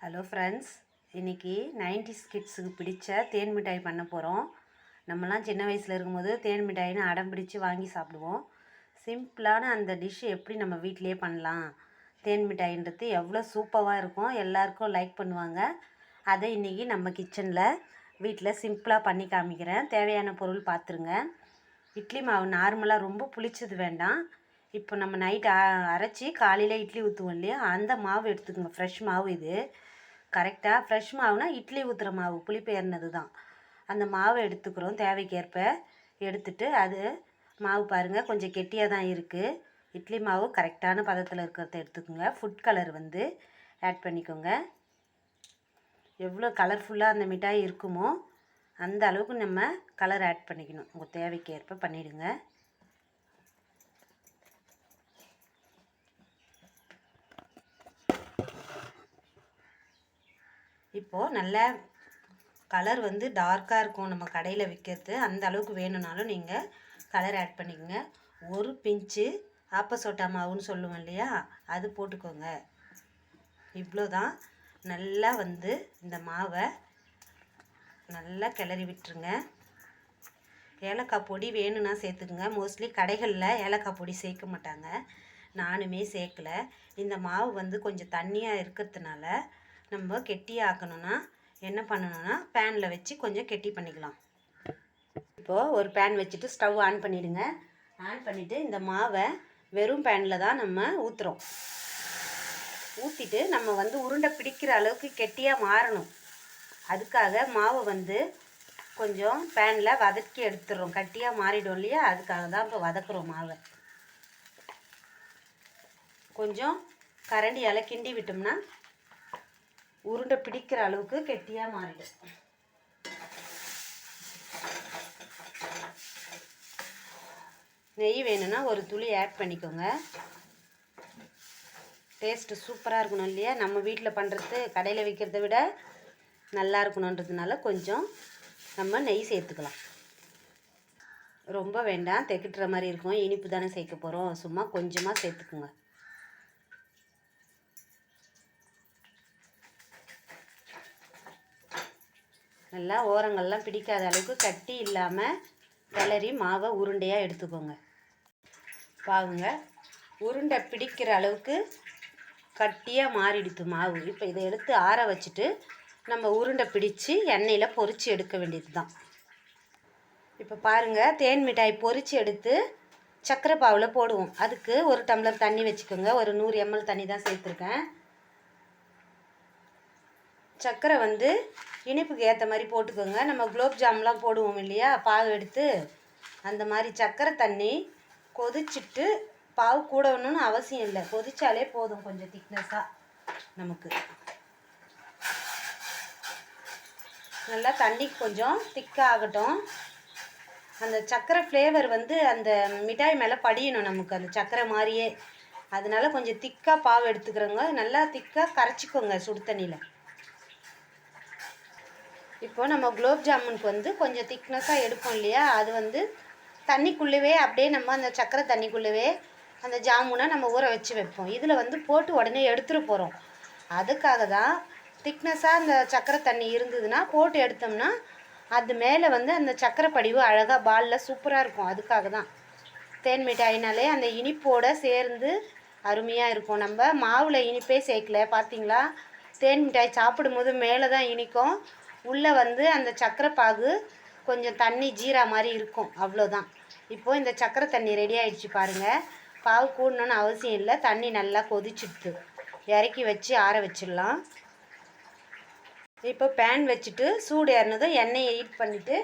Hello friends இன்றைக்கி nineties கிட்ஸுக்கு பிடிச்ச தேன் மிட்டாய் பண்ண போகிறோம் நம்மலாம் சின்ன வயசில் இருக்கும்போது தேன் மிட்டாயின்னு அடம் பிடிச்சு வாங்கி சாப்பிடுவோம். சிம்பிளான அந்த டிஷ் எப்படி நம்ம வீட்டிலே பண்ணலாம்? தேன் மிட்டாயின்றது எவ்வளோ சூப்பராக இருக்கும்? எல்லாருக்கும் லைக் பண்ணுவாங்க. அதை இன்றைக்கி நம்ம கிச்சனில் வீட்டில் சிம்பிளாக பண்ணி காமிக்கிறேன். தேவையான பொருள் பார்த்துருங்க இட்லி மாவு நார்மலாக ரொம்ப புளிச்சது வேண்டாம். இப்போ நம்ம நைட் அரைச்சி காலையில் இட்லி ஊற்றுவோம் இல்லையா? அந்த மாவு எடுத்துக்கோங்க. ஃப்ரெஷ் மாவு இது. கரெக்டாக ஃப்ரெஷ் மாவுனா இட்லி ஊற்றுற மாவு புளிப்பெயர்னது தான். அந்த மாவை எடுத்துக்கிறோம். தேவைக்கேற்ப எடுத்துட்டு அது மாவு பாருங்கள் கொஞ்சம் கெட்டியாக தான் இருக்குது இட்லி மாவு கரெக்டான பதத்தில் இருக்கிறத எடுத்துக்கோங்க. ஃபுட் கலர் வந்து ஆட் பண்ணிக்கோங்க. எவ்வளோ கலர்ஃபுல்லாக அந்த மிட்டாய் இருக்குமோ அந்த அளவுக்கு நம்ம கலர் ஆட் பண்ணிக்கணும். உங்கள் தேவைக்கேற்ப பண்ணிவிடுங்க இப்போது நல்ல கலர் வந்து டார்க்காக இருக்கும் நம்ம கடையில் விற்கிறது அந்த அளவுக்கு வேணும்னாலும் நீங்கள் கலர் ஆட் பண்ணிக்கோங்க. ஒரு பிஞ்சு ஆப்பசோட்டா மாவுன்னு சொல்லுவோம் இல்லையா? அது போட்டுக்கோங்க. இவ்வளோ தான் நல்லா வந்து இந்த மாவை நல்லா கிளறி விட்டுருங்க. ஏலக்காய் பொடி வேணும்னா சேர்த்துக்குங்க. மோஸ்ட்லி கடைகளில் ஏலக்காய் பொடி சேர்க்க மாட்டாங்க. நானுமே சேர்க்கலை. இந்த மாவு வந்து கொஞ்சம் தண்ணியாக இருக்கிறதுனால நம்ம கெட்டியாக்கணும்னா என்ன பண்ணணும்னா பேனில் வச்சு கொஞ்சம் கெட்டி பண்ணிக்கலாம். இப்போது ஒரு பேன் வச்சுட்டு ஸ்டவ் ஆன் பண்ணிவிடுங்க ஆன் பண்ணிவிட்டு இந்த மாவை வெறும் பேனில் தான் நம்ம ஊற்றுறோம் ஊற்றிட்டு நம்ம வந்து உருண்டை பிடிக்கிற அளவுக்கு கெட்டியாக மாறணும். அதுக்காக மாவை வந்து கொஞ்சம் பேனில் வதக்கி எடுத்துடுறோம். கட்டியாக மாறிடும் இல்லையா? அதுக்காக தான் இப்போ வதக்குறோம் மாவை. கொஞ்சம் கரண்டியால் கிண்டி விட்டோம்னா உருண்டை பிடிக்கிற அளவுக்கு கெட்டியாக மாறிடும். நெய் வேணும்னா ஒரு துளி ஆட் பண்ணிக்கோங்க. டேஸ்ட்டு சூப்பராக இருக்கணும் இல்லையா? நம்ம வீட்டில் பண்ணுறது கடையில் விற்கிறத விட நல்லா இருக்கணுன்றதுனால கொஞ்சம் நம்ம நெய் சேர்த்துக்கலாம். ரொம்ப வேண்டாம் தைக்கிட்டுற மாதிரி இருக்கும். இனிப்பு தானே சேர்க்க போகிறோம் சும்மா கொஞ்சமாக சேர்த்துக்குங்க. நல்லா ஓரங்கள்லாம் பிடிக்காத அளவுக்கு கட்டி இல்லாமல் கிளறி மாவை உருண்டையாக எடுத்துக்கோங்க. பாருங்க உருண்டை பிடிக்கிற அளவுக்கு கட்டியாக மாறிடுத்து மாவு. இப்போ இதை எடுத்து ஆற வச்சுட்டு நம்ம உருண்டை பிடித்து எண்ணெயில் பொரித்து எடுக்க வேண்டியது தான் இப்போ பாருங்கள் தேன் மிட்டாய் பொரித்து எடுத்து சர்க்கரை பாவில் போடுவோம். அதுக்கு ஒரு டம்ளர் தண்ணி வச்சுக்கோங்க. ஒரு நூறு எம்எல் தண்ணி தான் சேர்த்துருக்கேன். சர்க்கரை வந்து இனிப்புக்கு ஏற்ற மாதிரி போட்டுக்கோங்க. நம்ம குலோப் ஜாம்லாம் போடுவோம் இல்லையா? பாகு எடுத்து அந்த மாதிரி சர்க்கரை தண்ணி கொதிச்சுட்டு பாவு கூடணும்னு அவசியம் இல்லை. கொதிச்சாலே போதும் கொஞ்சம் திக்னஸாக நமக்கு. நல்லா தண்ணி கொஞ்சம் திக்காக ஆகட்டும். அந்த சர்க்கரை ஃப்ளேவர் வந்து அந்த மிட்டாய் மேலே படியணும் நமக்கு. அந்த சர்க்கரை மாதிரியே. அதனால கொஞ்சம் திக்காக பாவு எடுத்துக்கிறோங்க. நல்லா திக்காக கரைச்சிக்கோங்க சுடு தண்ணியில். இப்போ நம்ம குலோப் ஜாமுனுக்கு வந்து கொஞ்சம் திக்னஸாக எடுப்போம் இல்லையா? அது வந்து தண்ணிக்குள்ளவே அப்படியே நம்ம அந்த சக்கரை தண்ணிக்குள்ளவே அந்த ஜாமுனை நம்ம ஊற வச்சு வைப்போம். இதில் வந்து போட்டு உடனே எடுத்துகிட்டு போகிறோம் அதுக்காக தான் திக்னஸாக அந்த சக்கரை தண்ணி இருந்ததுன்னா போட்டு எடுத்தோம்னா அது மேலே வந்து அந்த சக்கரை படிவு அழகாக பாலில் சூப்பராக இருக்கும். அதுக்காக தான். தேன் மிட்டாயினாலே அந்த இனிப்போடு சேர்ந்து அருமையாக இருக்கும். நம்ம மாவில் இனிப்பே சேர்க்கல. பார்த்தீங்களா தேன் மிட்டாய் சாப்பிடும்போது மேலே தான் இனிக்கும். உள்ளே வந்து அந்த சக்கரை பாகு கொஞ்சம் தண்ணி ஜீரா மாதிரி இருக்கும். அவ்வளோதான். இப்போது இந்த சக்கரை தண்ணி ரெடி ஆகிடுச்சு பாருங்கள் பாகு கூடணுன்னு அவசியம் இல்லை. தண்ணி நல்லா கொதிச்சுடுது. இறக்கி வச்சு ஆற வச்சிடலாம். இப்போ பேன் வச்சுட்டு சூடு ஏறினதும் எண்ணெயை ஹீட் பண்ணிவிட்டு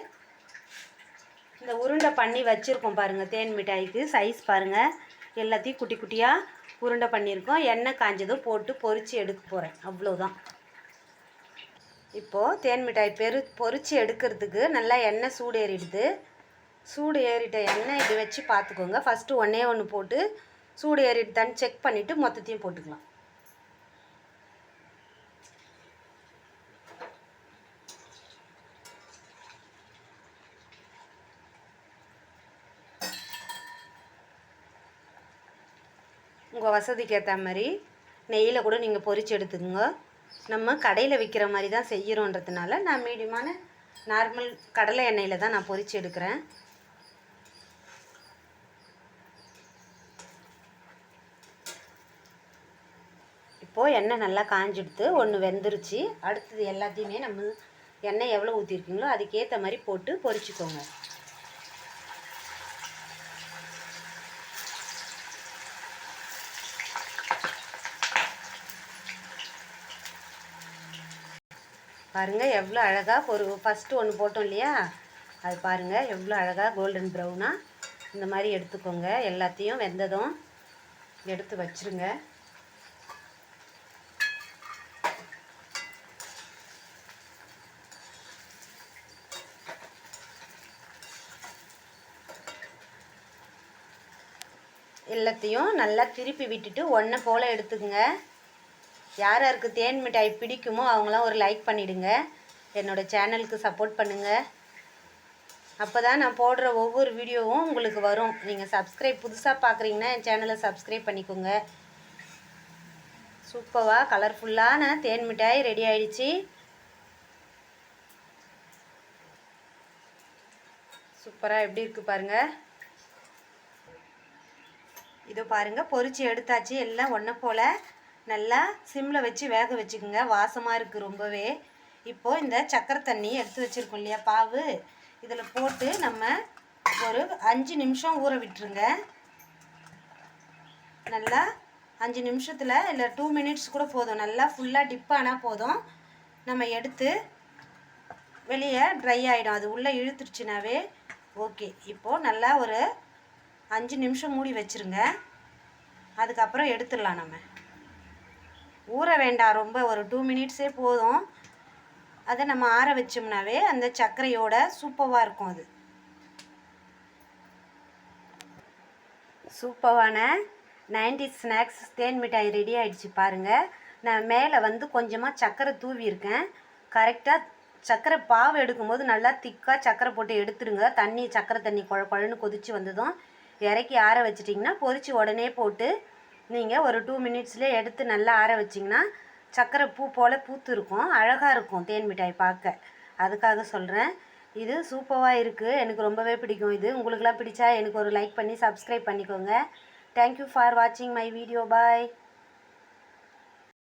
இந்த உருண்டை பண்ணி வச்சுருக்கோம் பாருங்கள் தேன் மிட்டாய்க்கு சைஸ் பாருங்கள் எல்லாத்தையும் குட்டி குட்டியாக உருண்டை பண்ணியிருக்கோம். எண்ணெய் காஞ்சதும் போட்டு பொறிச்சு எடுக்க போகிறேன் அவ்வளோதான். இப்போது தேன் மிட்டாய் பெரு பொறிச்சு எடுக்கிறதுக்கு நல்லா எண்ணெய் சூடு ஏறிடுது சூடு ஏறிட்ட எண்ணெய் இது வச்சு பார்த்துக்கோங்க. ஃபஸ்ட்டு ஒன்றே ஒன்று போட்டு சூடு ஏறிடுதான்னு செக் பண்ணிவிட்டு மொத்தத்தையும் போட்டுக்கலாம். உங்கள் வசதிக்கு ஏற்ற மாதிரி நெய்யில் கூட நீங்கள் பொறிச்சு எடுத்துக்கோங்க. நம்ம கடையில் விற்கிற மாதிரி தான் செய்கிறோன்றதுனால நான் மீடியமான நார்மல் கடலை எண்ணெயில் தான் நான் பொரிச்சு எடுக்கிறேன். இப்போது எண்ணெய் நல்லா காஞ்சிடுத்து ஒன்று வெந்துருச்சு. அடுத்தது எல்லாத்தையுமே நம்ம எண்ணெய் எவ்வளோ ஊற்றிருக்கீங்களோ அதுக்கேற்ற மாதிரி போட்டு பொரிச்சுக்கோங்க. பாருங்கள் எவ்வளோ அழகாக ஒரு ஃபஸ்ட்டு ஒன்று போட்டோம் இல்லையா? அது பாருங்கள் எவ்வளோ அழகாக கோல்டன் ப்ரௌனாக இந்த மாதிரி எடுத்துக்கோங்க எல்லாத்தையும் வெந்ததும் எடுத்து வச்சுருங்க. எல்லாத்தையும் நல்லா திருப்பி விட்டுட்டு ஒன்றை போல் எடுத்துக்கோங்க. யார் யாருக்கு தேன் மிட்டாய் பிடிக்குமோ அவங்களாம் ஒரு லைக் பண்ணிவிடுங்க என்னோடய சேனலுக்கு சப்போர்ட் பண்ணுங்கள் அப்போ தான் நான் போடுற ஒவ்வொரு வீடியோவும் உங்களுக்கு வரும். நீங்கள் சப்ஸ்கிரைப் புதுசாக பார்க்குறீங்கன்னா என் சேனலை சப்ஸ்கிரைப் பண்ணிக்கோங்க. சூப்பராக கலர்ஃபுல்லான தேன் மிட்டாய் ரெடி ஆயிடுச்சு. சூப்பராக எப்படி இருக்குது பாருங்கள் இதோ பாருங்கள் பொரிச்சு எடுத்தாச்சு. எல்லாம் ஒன்றை போல். நல்லா சிம்மில் வச்சு வேக வச்சுக்கோங்க. வாசமாக இருக்குது ரொம்பவே. இப்போது இந்த சக்கரை தண்ணி எடுத்து வச்சுருக்கோம் இல்லையா பாவு? இதில் போட்டு நம்ம ஒரு அஞ்சு நிமிஷம் ஊற விட்டுருங்க. நல்லா அஞ்சு நிமிஷத்தில் இல்லை டூ மினிட்ஸ் கூட போதும். நல்லா ஃபுல்லாக டிப் ஆனால் போதும். நம்ம எடுத்து வெளியே ட்ரை ஆகிடும் அது உள்ளே இழுத்துருச்சுனாவே ஓகே இப்போது நல்லா ஒரு அஞ்சு நிமிஷம் மூடி வச்சுருங்க. அதுக்கப்புறம் எடுத்துடலாம் நம்ம. ஊற வேண்டாம் ரொம்ப ஒரு டூ மினிட்ஸே போதும். அதை நம்ம ஆற வச்சோம்னாவே அந்த சர்க்கரையோட சூப்பவாக இருக்கும் அது. சூப்பரான நைன்டி ஸ்நாக்ஸ் தேன் மிட்டாய் ரெடி ஆகிடுச்சு பாருங்கள் நான் மேலே வந்து கொஞ்சமாக சர்க்கரை தூவியிருக்கேன் கரெக்டாக சர்க்கரை பாவு எடுக்கும்போது நல்லா திக்காக சர்க்கரை போட்டு எடுத்துடுங்க. தண்ணி சர்க்கரை தண்ணி குழ குழன்னு கொதித்து வந்ததும். இறக்கி ஆற வச்சிட்டிங்கன்னா பொறிச்சு உடனே போட்டு நீங்கள் ஒரு டூ மினிட்ஸ்லேயே எடுத்து நல்லா ஆற வச்சிங்கன்னா சக்கரை பூ போல் பூத்து இருக்கும் அழகாக இருக்கும் தேன் மிட்டாய் பார்க்க. அதுக்காக சொல்கிறேன் இது சூப்பராக இருக்குது எனக்கு ரொம்பவே பிடிக்கும் இது. உங்களுக்குலாம் பிடிச்சா எனக்கு ஒரு லைக் பண்ணி சப்ஸ்கிரைப் பண்ணிக்கோங்க. தேங்க்யூ ஃபார் வாட்சிங் மை வீடியோ பாய்